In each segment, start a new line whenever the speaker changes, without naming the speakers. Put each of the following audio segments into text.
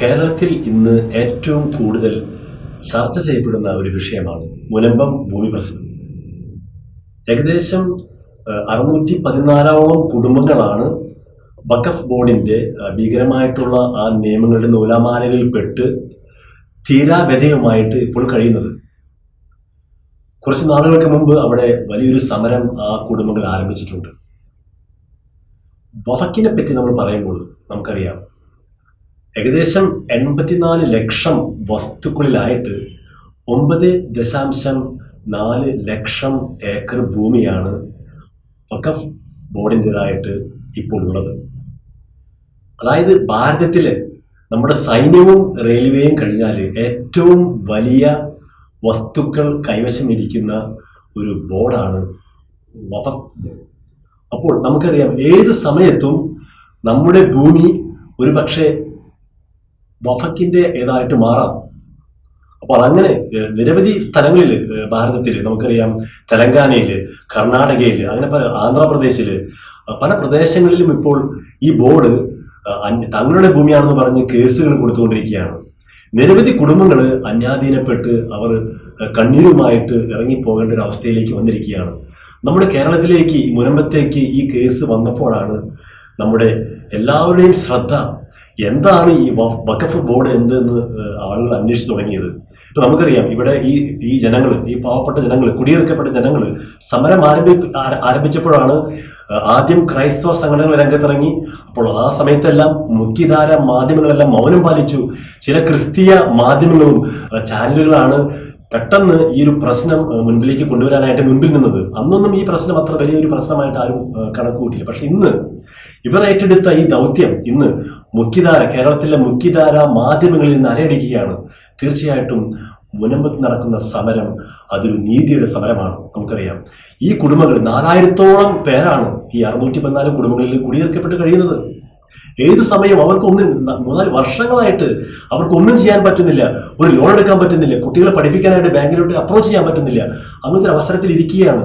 കേരളത്തിൽ ഇന്ന് ഏറ്റവും കൂടുതൽ ചർച്ച ചെയ്യപ്പെടുന്ന ഒരു വിഷയമാണ് മുനമ്പം ഭൂമി പ്രശ്നം. ഏകദേശം അറുന്നൂറ്റി പതിനാലോളം കുടുംബങ്ങളാണ് വഖഫ് ബോർഡിന്റെ ഭീകരമായിട്ടുള്ള ആ നിയമങ്ങളുടെ നൂലാമാലകളിൽ പെട്ട് തീരാവ്യതയുമായിട്ട് ഇപ്പോൾ കഴിയുന്നത്. കുറച്ച് നാളുകൾക്ക് മുമ്പ് അവിടെ വലിയൊരു സമരം ആ കുടുംബങ്ങൾ ആരംഭിച്ചിട്ടുണ്ട്. വഫക്കിനെ പറ്റി നമ്മൾ പറയുമ്പോൾ നമുക്കറിയാം ഏകദേശം എൺപത്തിനാല് ലക്ഷം വസ്തുക്കളിലായിട്ട് ഒമ്പത് ദശാംശം നാല് ലക്ഷം ഏക്കർ ഭൂമിയാണ് വഖഫ് ബോർഡിന്റെതായിട്ട് ഇപ്പോൾ ഉള്ളത്. അതായത് ഭാരതത്തിലെ നമ്മുടെ സൈന്യവും റെയിൽവേയും കഴിഞ്ഞാൽ ഏറ്റവും വലിയ വസ്തുക്കൾ കൈവശം ഇരിക്കുന്ന ഒരു ബോർഡാണ് വഖഫ് ബോർഡ്. അപ്പോൾ നമുക്കറിയാം ഏത് സമയത്തും നമ്മുടെ ഭൂമി ഒരു പക്ഷേ വഫക്കിന്റെ ഏതായിട്ട് മാറാം. അപ്പോൾ അങ്ങനെ നിരവധി സ്ഥലങ്ങളിൽ ഭാരതത്തിൽ നമുക്കറിയാം തെലങ്കാനയിൽ കർണാടകയിൽ അങ്ങനെ പല ആന്ധ്രാപ്രദേശിൽ പല പ്രദേശങ്ങളിലും ഇപ്പോൾ ഈ ബോർഡ് തങ്ങളുടെ ഭൂമിയാണെന്ന് പറഞ്ഞ് കേസുകൾ കൊടുത്തുകൊണ്ടിരിക്കുകയാണ്. നിരവധി കുടുംബങ്ങൾ അന്യാധീനപ്പെട്ട് അവർ കണ്ണീരുമായിട്ട് ഇറങ്ങിപ്പോകേണ്ട ഒരു അവസ്ഥയിലേക്ക് വന്നിരിക്കുകയാണ്. നമ്മുടെ കേരളത്തിലേക്ക് മുനമ്പത്തേക്ക് ഈ കേസ് വന്നപ്പോഴാണ് നമ്മുടെ എല്ലാവരുടെയും ശ്രദ്ധ എന്താണ് ഈ വഖഫ് ബോർഡ് എന്ത് എന്ന് ആളുകൾ അന്വേഷിച്ചു തുടങ്ങിയത്? ഇപ്പൊ നമുക്കറിയാം ഇവിടെ ഈ ഈ ജനങ്ങൾ ഈ പാവപ്പെട്ട ജനങ്ങൾ കുടിയിറക്കപ്പെട്ട ജനങ്ങൾ സമരം ആരംഭി ആരംഭിച്ചപ്പോഴാണ് ആദ്യം ക്രൈസ്തവ സംഘടനകൾ രംഗത്തിറങ്ങി. അപ്പോൾ ആ സമയത്തെല്ലാം മുഖ്യധാര മാധ്യമങ്ങളെല്ലാം മൗനം പാലിച്ചു. ചില ക്രിസ്തീയ മാധ്യമങ്ങളും ചാനലുകളാണ് പെട്ടെന്ന് ഈ ഒരു പ്രശ്നം മുൻപിലേക്ക് കൊണ്ടുവരാനായിട്ട് മുൻപിൽ നിന്നത്. അന്നൊന്നും ഈ പ്രശ്നം അത്ര വലിയൊരു പ്രശ്നമായിട്ട് ആരും കണക്ക് കൂട്ടിയില്ല പക്ഷെ ഇന്ന് ഇവർ ഏറ്റെടുത്ത ഈ ദൗത്യം ഇന്ന് മുഖ്യധാര കേരളത്തിലെ മുഖ്യധാര മാധ്യമങ്ങളിൽ നിന്ന് അരയടിക്കുകയാണ്. തീർച്ചയായിട്ടും മുനമ്പത്ത് നടക്കുന്ന സമരം അതൊരു നീതിയുടെ സമരമാണ് നമുക്കറിയാം. ഈ കുടുംബങ്ങൾ നാലായിരത്തോളം പേരാണ് ഈ അറുന്നൂറ്റി പതിനാല് കുടുംബങ്ങളിൽ കുടിയിറക്കപ്പെട്ട് കഴിയുന്നത്. ഏത് സമയം അവർക്കൊന്നും മൂന്നാൽ വർഷങ്ങളായിട്ട് അവർക്കൊന്നും ചെയ്യാൻ പറ്റുന്നില്ല ഒരു ലോൺ എടുക്കാൻ പറ്റുന്നില്ല കുട്ടികളെ പഠിപ്പിക്കാനായിട്ട് ബാങ്കിലോട്ട് അപ്രോച്ച് ചെയ്യാൻ പറ്റുന്നില്ല അങ്ങനത്തെ ഒരു അവസരത്തിൽ ഇരിക്കുകയാണ്.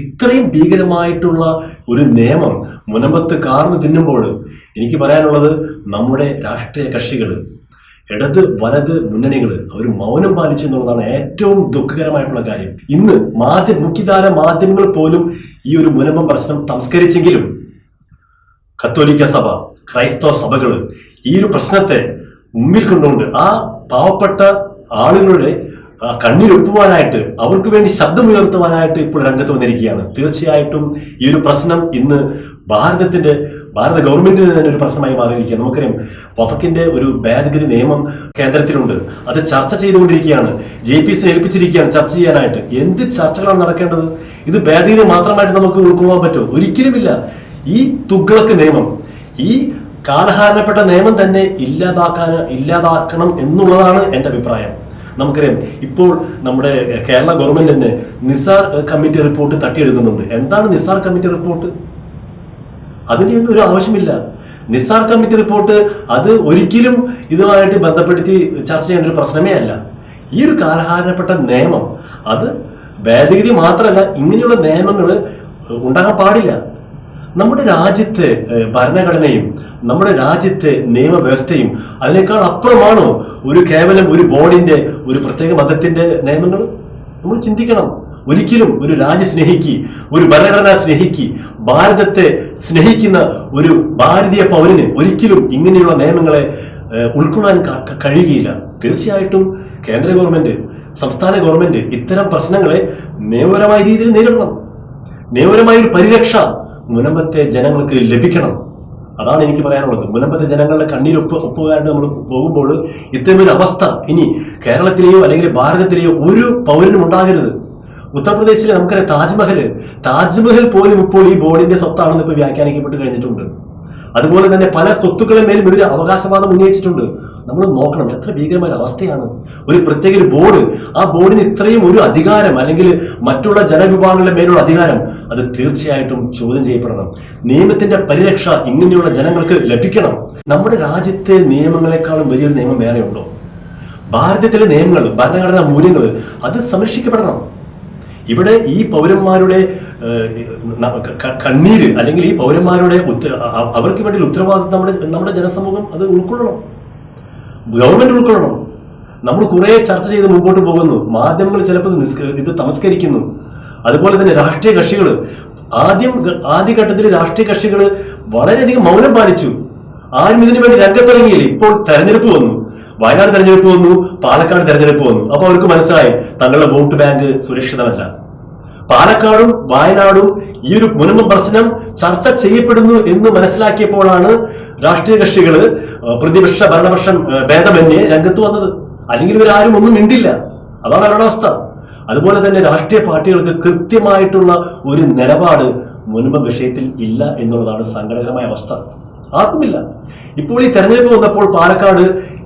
ഇത്രയും ഭീകരമായിട്ടുള്ള ഒരു നിയമം മുനമ്പത്ത് കാർന്ന് തിന്നുമ്പോൾ എനിക്ക് പറയാനുള്ളത് നമ്മുടെ രാഷ്ട്രീയ കക്ഷികൾ ഇടത് വലത് മുന്നണികൾ അവർ മൗനം പാലിച്ചു എന്നുള്ളതാണ് ഏറ്റവും ദുഃഖകരമായിട്ടുള്ള കാര്യം. ഇന്ന് മാധ്യമ മുഖ്യധാര മാധ്യമങ്ങൾ പോലും ഈ ഒരു മുനമ്പം പ്രശ്നം സംസ്കരിച്ചെങ്കിലും കത്തോലിക്ക സഭ ക്രൈസ്തവ സഭകൾ ഈ ഒരു പ്രശ്നത്തെ മുമ്പിൽ കൊണ്ടുകൊണ്ട് ആ പാവപ്പെട്ട ആളുകളുടെ കണ്ണിലൊപ്പുവാനായിട്ട് അവർക്ക് വേണ്ടി ശബ്ദമുയർത്തുവാനായിട്ട് ഇപ്പോൾ രംഗത്ത് വന്നിരിക്കുകയാണ്. തീർച്ചയായിട്ടും ഈ ഒരു പ്രശ്നം ഇന്ന് ഭാരതത്തിന്റെ ഭാരത ഗവൺമെന്റിന് തന്നെ ഒരു പ്രശ്നമായി മാറിയിരിക്കുകയാണ്. നമുക്കറിയാം വഫക്കിന്റെ ഒരു ഭേദഗതി നിയമം കേന്ദ്രത്തിലുണ്ട്. അത് ചർച്ച ചെയ്തുകൊണ്ടിരിക്കുകയാണ്. ജെ പി സി ഏൽപ്പിച്ചിരിക്കുകയാണ് ചർച്ച ചെയ്യാനായിട്ട്. എന്ത് ചർച്ചകളാണ് നടക്കേണ്ടത്? ഇത് ഭേദഗതി മാത്രമായിട്ട് നമുക്ക് ഉൾക്കൊള്ളാൻ പറ്റുമോ? ഒരിക്കലുമില്ല. ഈ തുഗ്ലക്ക് നിയമം ഈ കാലഹാരണപ്പെട്ട നിയമം തന്നെ ഇല്ലാതാക്കാൻ ഇല്ലാതാക്കണം എന്നുള്ളതാണ് എന്റെ അഭിപ്രായം. നമുക്കറിയാം ഇപ്പോൾ നമ്മുടെ കേരള ഗവൺമെന്റ് തന്നെ നിസാർ കമ്മിറ്റി റിപ്പോർട്ട് തട്ടിയെടുക്കുന്നുണ്ട്. എന്താണ് നിസാർ കമ്മിറ്റി റിപ്പോർട്ട്? അതിന്റെ ഒന്നും ഒരു ആവശ്യമില്ല. നിസാർ കമ്മിറ്റി റിപ്പോർട്ട് അത് ഒരിക്കലും ഇതുമായിട്ട് ബന്ധപ്പെടുത്തി ചർച്ച ചെയ്യേണ്ട ഒരു പ്രശ്നമേ അല്ല. ഈ ഒരു കാലഹാരണപ്പെട്ട നിയമം അത് ഭേദഗതി മാത്രമല്ല ഇങ്ങനെയുള്ള നിയമങ്ങൾ ഉണ്ടാകാൻ പാടില്ല. നമ്മുടെ രാജ്യത്തെ ഭരണഘടനയും നമ്മുടെ രാജ്യത്തെ നിയമവ്യവസ്ഥയും അതിനേക്കാൾ അപ്പുറമാണോ ഒരു കേവലം ഒരു ബോർഡിന്റെ ഒരു പ്രത്യേക മതത്തിന്റെ നിയമങ്ങൾ നമ്മൾ ചിന്തിക്കണം. ഒരിക്കലും ഒരു രാജ്യ സ്നേഹിക്ക് ഒരു ഭരണഘടന സ്നേഹിക്ക് ഭാരതത്തെ സ്നേഹിക്കുന്ന ഒരു ഭാരതീയ പൗരന് ഒരിക്കലും ഇങ്ങനെയുള്ള നിയമങ്ങളെ ഉൾക്കൊള്ളാൻ കഴിയുകയില്ല. തീർച്ചയായിട്ടും കേന്ദ്ര ഗവൺമെന്റ് സംസ്ഥാന ഗവൺമെന്റ് ഇത്തരം പ്രശ്നങ്ങളെ നിയമപരമായ രീതിയിൽ നേരിടണം. നിയമപരമായ ഒരു പരിരക്ഷ മുനമ്പത്തെ ജനങ്ങൾക്ക് ലഭിക്കണം. അതാണ് എനിക്ക് പറയാനുള്ളത്. മുനമ്പത്തെ ജനങ്ങളുടെ കണ്ണീരൊപ്പ് ഒപ്പുകാരായിട്ട് നമ്മൾ പോകുമ്പോൾ ഇത്തരമൊരു അവസ്ഥ. ഇനി കേരളത്തിലെയോ അല്ലെങ്കിൽ ഭാരതത്തിലെയോ ഒരു പൗരനും ഉണ്ടാകരുത്. ഉത്തർപ്രദേശിലെ നമുക്കറിയാം താജ്മഹൽ താജ്മഹൽ പോലും ഇപ്പോൾ ഈ ബോർഡിന്റെ സ്വത്താണെന്ന് ഇപ്പോൾ വ്യാഖ്യാനിക്കപ്പെട്ട് കഴിഞ്ഞിട്ടുണ്ട്. അതുപോലെ തന്നെ പല സ്വത്തുക്കളെ മേലും ഇവർ അവകാശവാദം ഉന്നയിച്ചിട്ടുണ്ട്. നമ്മൾ നോക്കണം എത്ര ഭീകരമായ അവസ്ഥയാണ് ഒരു പ്രത്യേക ഒരു ബോർഡ് ആ ബോർഡിന് ഇത്രയും ഒരു അധികാരം അല്ലെങ്കിൽ മറ്റുള്ള ജനവിഭാഗങ്ങളുടെ മേലുള്ള അധികാരം അത് തീർച്ചയായിട്ടും ചോദ്യം ചെയ്യപ്പെടണം. നിയമത്തിന്റെ പരിരക്ഷ ഇങ്ങനെയുള്ള ജനങ്ങൾക്ക് ലഭിക്കണം. നമ്മുടെ രാജ്യത്തെ നിയമങ്ങളെക്കാളും വലിയൊരു നിയമം വേറെ ഉണ്ടോ ഭാരതത്തിലെ നിയമങ്ങൾ ഭരണഘടനാ മൂല്യങ്ങൾ അത് സംരക്ഷിക്കപ്പെടണം. ഇവിടെ ഈ പൗരന്മാരുടെ കണ്ണീര് അല്ലെങ്കിൽ ഈ പൗരന്മാരുടെ അവർക്ക് വേണ്ടി ഉത്തരവാദിത്വം നമ്മുടെ നമ്മുടെ ജനസമൂഹം അത് ഉൾക്കൊള്ളണം. ഗവൺമെന്റ് ഉൾക്കൊള്ളണം. നമ്മൾ കുറെ ചർച്ച ചെയ്ത് മുമ്പോട്ട് പോകുന്നു. മാധ്യമങ്ങൾ ചിലപ്പോൾ ഇത് തമസ്കരിക്കുന്നു. അതുപോലെ തന്നെ രാഷ്ട്രീയ കക്ഷികൾ ആദ്യം ആദ്യഘട്ടത്തിൽ രാഷ്ട്രീയ കക്ഷികൾ വളരെയധികം മൗനം പാലിച്ചു. ആരും ഇതിനു വേണ്ടി രംഗത്തിറങ്ങിയില്ല. ഇപ്പോൾ തെരഞ്ഞെടുപ്പ് വന്നു. വയനാട് തെരഞ്ഞെടുപ്പ് വന്നു പാലക്കാട് തെരഞ്ഞെടുപ്പ് വന്നു. അപ്പോൾ അവർക്ക് മനസ്സിലായി തങ്ങളുടെ വോട്ട് ബാങ്ക് സുരക്ഷിതമല്ല. പാലക്കാടും വയനാടും ഈ ഒരു മുനമ്പ പ്രശ്നം ചർച്ച ചെയ്യപ്പെടുന്നു എന്ന് മനസ്സിലാക്കിയപ്പോഴാണ് രാഷ്ട്രീയ കക്ഷികൾ പ്രതിപക്ഷ ഭരണപക്ഷം ഭേദമന്യേ രംഗത്ത് വന്നത്. അല്ലെങ്കിൽ ഇവരാരും ഒന്നും മിണ്ടില്ല. അതാണ് അവരുടെ അവസ്ഥ. അതുപോലെ തന്നെ രാഷ്ട്രീയ പാർട്ടികൾക്ക് കൃത്യമായിട്ടുള്ള ഒരു നിലപാട് മുൻപ് വിഷയത്തിൽ ഇല്ല എന്നുള്ളതാണ് സങ്കടകരമായ അവസ്ഥ. ആർക്കുമില്ല. ഇപ്പോൾ ഈ തെരഞ്ഞെടുപ്പ് വന്നപ്പോൾ പാലക്കാട്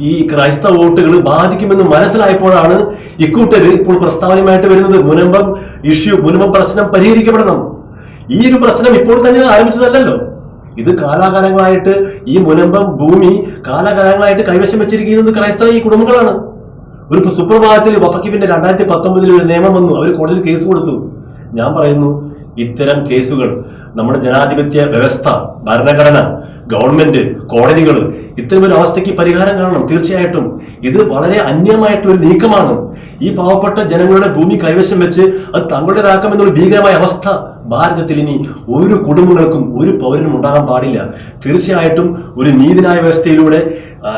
ഈ ക്രൈസ്തവ വോട്ടുകൾ ബാധിക്കുമെന്ന് മനസ്സിലായപ്പോഴാണ് ഇക്കൂട്ടർ ഇപ്പോൾ പ്രസ്താവനയുമായിട്ട് വരുന്നത്. മുനമ്പം ഇഷ്യൂ മുനമ്പം പ്രശ്നം പരിഹരിക്കപ്പെടണം. ഈ ഒരു പ്രശ്നം ഇപ്പോൾ തന്നെ ആരംഭിച്ചതല്ലല്ലോ. ഇത് കാലാകാലങ്ങളായിട്ട് ഈ മുനമ്പം ഭൂമി കാലാകാലങ്ങളായിട്ട് കൈവശം വെച്ചിരിക്കുന്നത് ക്രൈസ്തവ ഈ കുടുംബങ്ങളാണ്. ഒരു സുപ്രഭാതത്തിൽ വഫക്കിബിന്റെ രണ്ടായിരത്തി പത്തൊമ്പതിൽ ഒരു നിയമം വന്നു. അവർ കോടതിയിൽ കേസ് കൊടുത്തു. ഞാൻ പറയുന്നു ഇത്തരം കേസുകൾ നമ്മുടെ ജനാധിപത്യ വ്യവസ്ഥ ഭരണഘടന ഗവൺമെന്റ് കോടതികൾ ഇത്തരം ഒരു അവസ്ഥയ്ക്ക് പരിഹാരം കാണണം. തീർച്ചയായിട്ടും ഇത് വളരെ അന്യമായിട്ടൊരു നീക്കമാണ്. ഈ പാവപ്പെട്ട ജനങ്ങളുടെ ഭൂമി കൈവശം വെച്ച് അത് തങ്ങളുടേതാക്കാമെന്നുള്ള ഭീകരമായ അവസ്ഥ ഭാരതത്തിൽ ഇനി ഒരു കുടുംബങ്ങൾക്കും ഒരു പൗരനും ഉണ്ടാകാൻ പാടില്ല. തീർച്ചയായിട്ടും ഒരു നീതിന്യായ വ്യവസ്ഥയിലൂടെ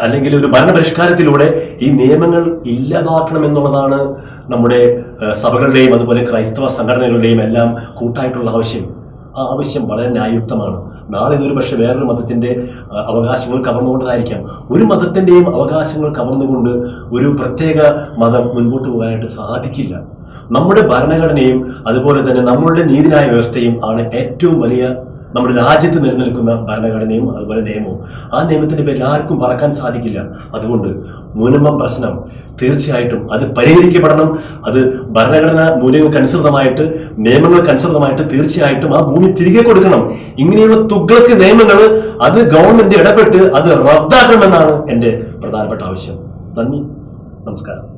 അല്ലെങ്കിൽ ഒരു ഭരണപരിഷ്കാരത്തിലൂടെ ഈ നിയമങ്ങൾ ഇല്ലാതാക്കണം എന്നുള്ളതാണ് നമ്മുടെ സഭകളുടെയും അതുപോലെ ക്രൈസ്തവ സംഘടനകളുടെയും എല്ലാം കൂട്ടായിട്ടുള്ള ആവശ്യം. ആവശ്യം വളരെ ന്യായുക്തമാണ് നാളെ ഇതൊരു പക്ഷേ വേറൊരു മതത്തിന്റെ അവകാശങ്ങൾ കവർന്നുകൊണ്ടതായിരിക്കാം. ഒരു മതത്തിന്റെയും അവകാശങ്ങൾ കവർന്നുകൊണ്ട് ഒരു പ്രത്യേക മതം മുൻപോട്ട് പോകാനായിട്ട് സാധിക്കില്ല. നമ്മുടെ ഭരണഘടനയും അതുപോലെ തന്നെ നമ്മളുടെ നീതിന്യായ വ്യവസ്ഥയും ആണ് ഏറ്റവും വലിയ നമ്മുടെ രാജ്യത്ത് നിലനിൽക്കുന്ന ഭരണഘടനയും അതുപോലെ നിയമവും. ആ നിയമത്തിന്റെ പേരിൽ ആർക്കും പറക്കാൻ സാധിക്കില്ല. അതുകൊണ്ട് മുനമ്പം പ്രശ്നം തീർച്ചയായിട്ടും അത് പരിഹരിക്കപ്പെടണം. അത് ഭരണഘടനാ മൂല്യങ്ങൾക്കനുസൃതമായിട്ട് നിയമങ്ങൾക്കനുസൃതമായിട്ട് തീർച്ചയായിട്ടും ആ ഭൂമി തിരികെ കൊടുക്കണം. ഇങ്ങനെയുള്ള തുഗ്ലക്ക് നിയമങ്ങൾ അത് ഗവൺമെന്റ് ഇടപെട്ട് അത് റദ്ദാക്കണമെന്നാണ് എന്റെ പ്രധാനപ്പെട്ട ആവശ്യം. നന്ദി. നമസ്കാരം.